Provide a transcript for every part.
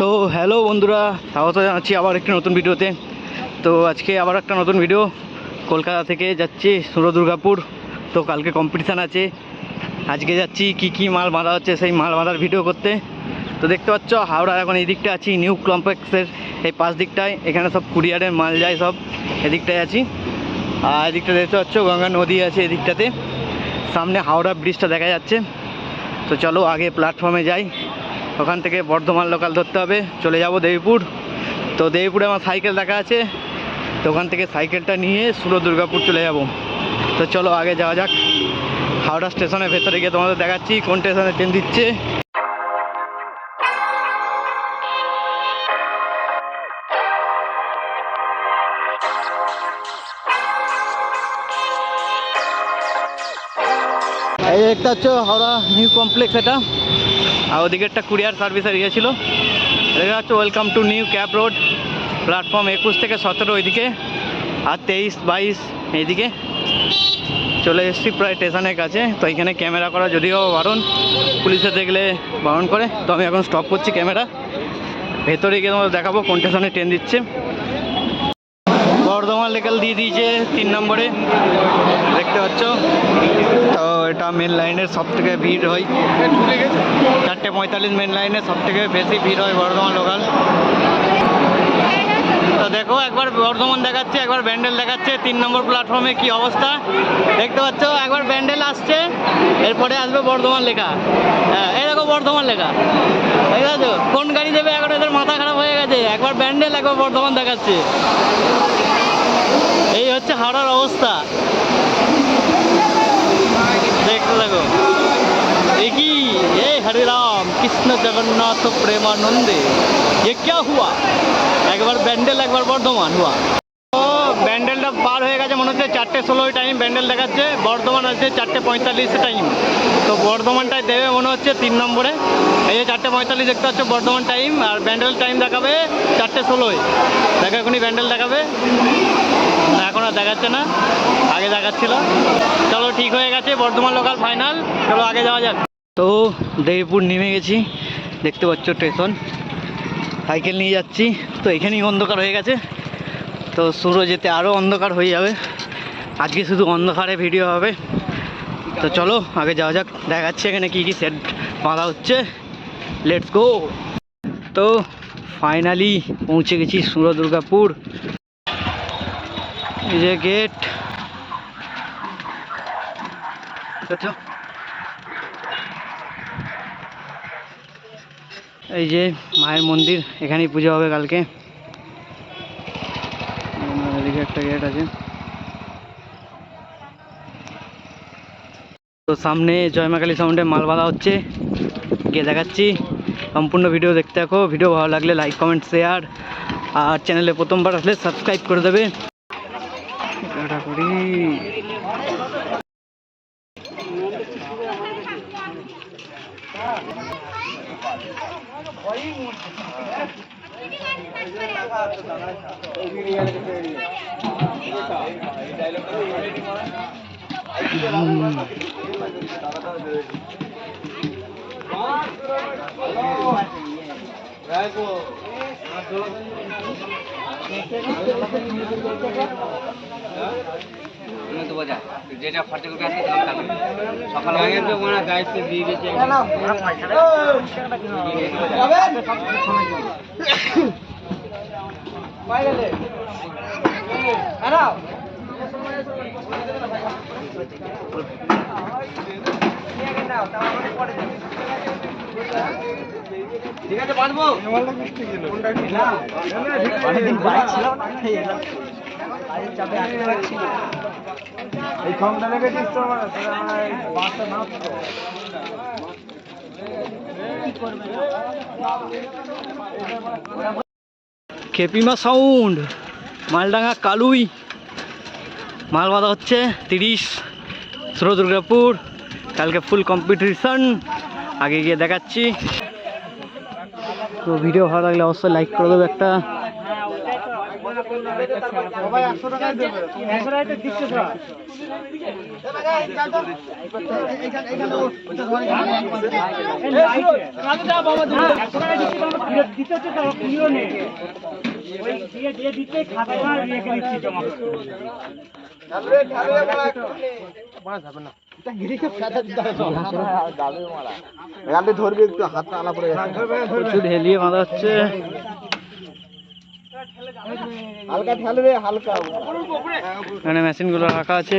তো হ্যালো বন্ধুরা, স্বাগত জানাচ্ছি আবার একটি নতুন ভিডিওতে। তো আজকে আবার একটা নতুন ভিডিও। কলকাতা থেকে যাচ্ছি দুর্গাপুর তো কালকে কম্পিটিশান আছে। আজকে যাচ্ছি কি কি মাল বাঁধা হচ্ছে সেই মাল বাঁধার ভিডিও করতে। তো দেখতে পাচ্ছ, হাওড়ার এখন এই দিকটা আছি, নিউ কমপ্লেক্সের এই পাশ দিকটায়। এখানে সব কুরিয়ারের মাল যায় সব। এদিকটায় আছি। আর এদিকটা দেখতে পাচ্ছ, গঙ্গা নদী আছে এদিকটাতে। সামনে হাওড়া ব্রিজটা দেখা যাচ্ছে। তো চলো আগে প্ল্যাটফর্মে যাই। ওখান থেকে বর্ধমান লোকাল ধরতে হবে। চলে যাব দেবীপুর। তো দেবীপুরে আমার সাইকেল দেখা আছে। তো ওখান থেকে সাইকেলটা নিয়ে সুরো দুর্গাপুর চলে যাব। তো চলো আগে যাওয়া যাক। হাওড়া স্টেশনের ভেতরে গিয়ে তোমাদের দেখাচ্ছি কোন স্টেশনে ট্রেন দিচ্ছে। এই দেখতে পাচ্ছ হাওড়া নিউ কমপ্লেক্স এটা। আর ওদিকে একটা কুরিয়ার সার্ভিসের ইয়ে ছিল। দেখা যাচ্ছে welcome to new cab road platform একুশ থেকে সতেরো ওইদিকে আর তেইশ, বাইশ এইদিকে। চলে এসেছি প্রায় স্টেশনের কাছে, তো এখানে ক্যামেরা করা যদিও বারণ, পুলিশে দেখলে বারণ করে, তো আমি এখন স্টপ করছি ক্যামেরা ভেতরে গিয়ে দেখাবো, কোন স্টেশনে ট্রেন দিচ্ছে। বর্ধমান লেকাল দিয়ে দিয়েছে তিন নম্বরে। দেখতে পাচ্ছ? তো এটা মেন লাইনের সব থেকে ভিড় হয়। চারটে পঁয়তাল্লিশ মেন লাইনে সব থেকে বেশি ভিড় হয় বর্ধমান লোকাল তো দেখো, একবার বর্ধমান দেখাচ্ছে, একবার ব্যান্ডেল দেখাচ্ছে, তিন নম্বর প্ল্যাটফর্মে কি অবস্থা? দেখতে পাচ্ছ, একবার ব্যান্ডেল আসছে, এরপরে আসবে বর্ধমান লেখা। হ্যাঁ এই দেখো বর্ধমান লেখা। ঠিক আছে কোন গাড়ি দেবে? এখন এদের মাথা খারাপ হয়ে গেছে। একবার ব্যান্ডেল, একবার বর্ধমান দেখাচ্ছে। এই হচ্ছে হাওড়ার অবস্থা। দেখতে দেখো এ কি এ হরে রাম কৃষ্ণ জগন্নাথ প্রেমানন্দে। এ ক্যা হুয়া? একবার ব্যান্ডেল, একবার বর্ধমান হুয়া। ও, ব্যান্ডেলটা পার হয়ে গেছে মনে হচ্ছে চারটে ষোলোই টাইম ব্যান্ডেল দেখাচ্ছে। বর্ধমান আছে চারটে পঁয়তাল্লিশ টাইম তো বর্ধমানটায় দেবে মনে হচ্ছে তিন নম্বরে। এই যে চারটে পঁয়তাল্লিশ দেখতে পাচ্ছ, বর্ধমান টাইম আর ব্যান্ডেল টাইম দেখাবে চারটে ষোলোই। দেখা এখনই ব্যান্ডেল দেখাবে। এখন আর দেখাচ্ছে না, আগে দেখাচ্ছিল। চলো ঠিক হয়ে গেছে, বর্ধমান লোকাল ফাইনাল চলো আগে যাওয়া যাক। তো দেবীপুর নেমে গেছি, দেখতে পাচ্ছ স্টেশন। সাইকেল নিয়ে যাচ্ছি, তো এখানেই অন্ধকার হয়ে গেছে। তো সূর্য যেতে আরও অন্ধকার হয়ে যাবে। আজকে শুধু অন্ধকারে ভিডিও হবে। তো চলো আগে যাওয়া যাক, দেখাচ্ছি এখানে কী কী সেট বাঁধা হচ্ছে। লেটস গো তো ফাইনালি পৌঁছে গেছি সুর দুর্গাপুর। যে গেট। এই যে মায়ের মন্দির, এখানেই পুজো হবে কালকে। একটা গেট আছে। তো সামনে জয়মাকালী সাউন্ডে মাল বাঁধা হচ্ছে। গিয়ে দেখাচ্ছি। সম্পূর্ণ ভিডিও দেখতে থাকো। ভিডিও ভালো লাগলে লাইক কমেন্ট শেয়ার আর চ্যানেলে প্রথমবার আসলে সাবস্ক্রাইব করে দেবে টাটা করি যেটা খরচা করবে সকাল আগে তো দায়িত্ব দিয়ে গেছে ঠিক আছে বাঁধবো। অনেকদিন বাইক ছিল। এই ফর্মটা লেগেছিস তো মানে সেটা মানে বাসটা না খেপিমা সাউন্ড মালডাঙ্গা কালুই। মাল বাঁধা হচ্ছে তিরিশ। ষোলো দুর্গাপুর। কালকে ফুল কম্পিটিশন আগে গিয়ে দেখাচ্ছি। তো ভিডিও ভালো লাগলে অবশ্যই লাইক করে দেবে একটা। ধরবি একটু হাত আলা পড়ে বাঁধা হচ্ছে। হালকা ঠেলবে হালকা। এখানে মেশিনগুলো রাখা আছে।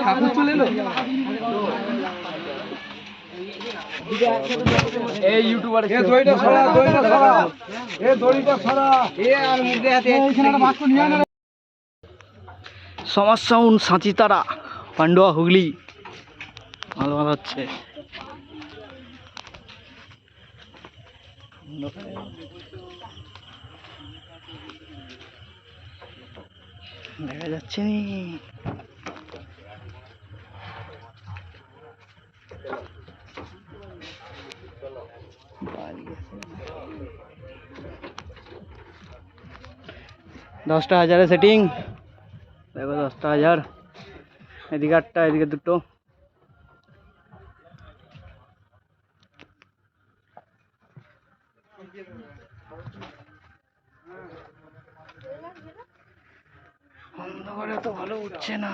ঠাকুর চলে এলো? এই ইউটিউবার এ দড়িটা ছড়া দড়িটা ছড়া এ দড়িটা ছড়া এ আর মুখে হাতে এইখানে একটা বাক্স নিয়ে আনা সমাজ সাউন্ড সাঁচিতারা পান্ডুয়া হুগলি। ভালো ভালো হচ্ছে। দেখা যাচ্ছে। নি দশটা হাজারে সেটিং দেখো দশটা হাজার। এদিকে আটটা এদিকে দুটো। অন্ধকারে তো ভালো উঠছে না।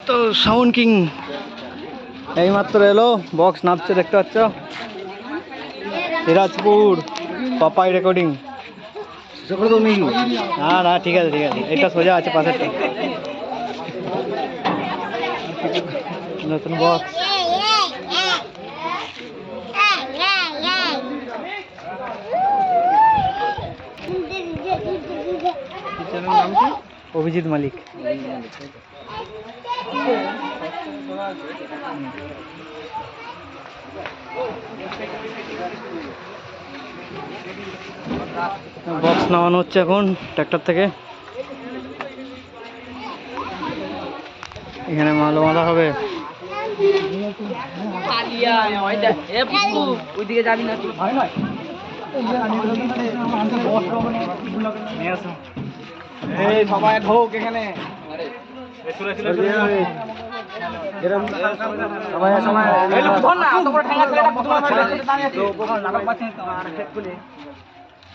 তো সাউন্ড কিং। এইমাত্র এলো বক্স নামছে দেখতে পাচ্ছ? দিনাজপুর পাপাই রেকর্ডিং না না ঠিক আছে ঠিক আছে এটা সোজা আছে পাশেরটা। নতুন বক্স অভিজিৎ মালিক। বক্স নামানো হচ্ছে এখন ট্র্যাক্টর থেকে। এখানে মাল বাঁধা হবে। ওইদিকে যাবি না এই সবাই ঢোক এখানে। সবাই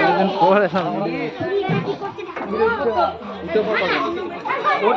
একজন পরে ওর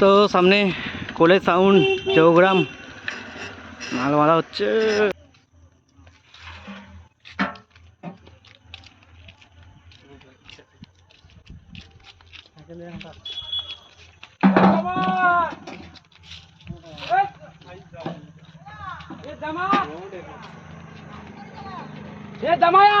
তো সামনে কোলে সাউন্ড চৌগ্রাম মাল মারা হচ্ছে এ জামায়া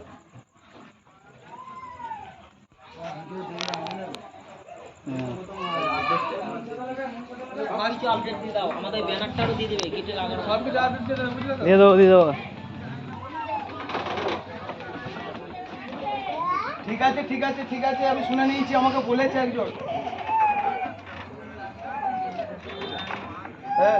দিয়ে দেবো দিয়ে দেবো। ঠিক আছে ঠিক আছে ঠিক আছে আমি শুনে নিয়েছি আমাকে বলেছে একজন। হ্যাঁ।